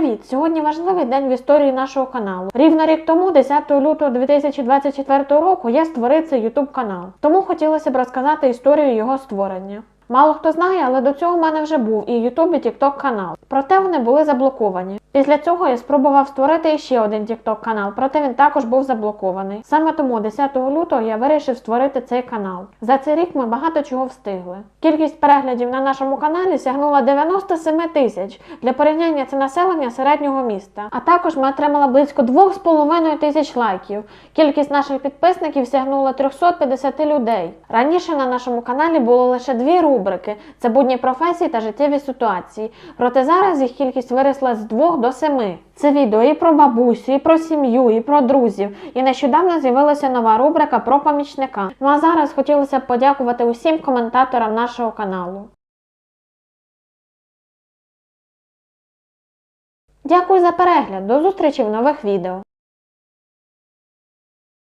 Привіт! Сьогодні важливий день в історії нашого каналу. Рівно рік тому, 10 лютого 2024 року, я створив цей YouTube канал. Тому хотілося б розказати історію його створення. Мало хто знає, але до цього в мене вже був і YouTube, і TikTok канал. Проте вони були заблоковані. Після цього я спробував створити ще один TikTok канал, проте він також був заблокований. Саме тому 10 лютого я вирішив створити цей канал. За цей рік ми багато чого встигли. Кількість переглядів на нашому каналі сягнула 97 тисяч. Для порівняння це населення середнього міста. А також ми отримали близько 2,5 тисяч лайків. Кількість наших підписників сягнула 350 людей. Раніше на нашому каналі було лише дві рубрики: це будні професії та життєві ситуації. Проте зараз їх кількість виросла з 2 до 7. Це відео і про бабусю, і про сім'ю, і про друзів. І нещодавно з'явилася нова рубрика про помічника. Ну а зараз хотілося б подякувати усім коментаторам нашого каналу. Дякую за перегляд. До зустрічі в нових відео.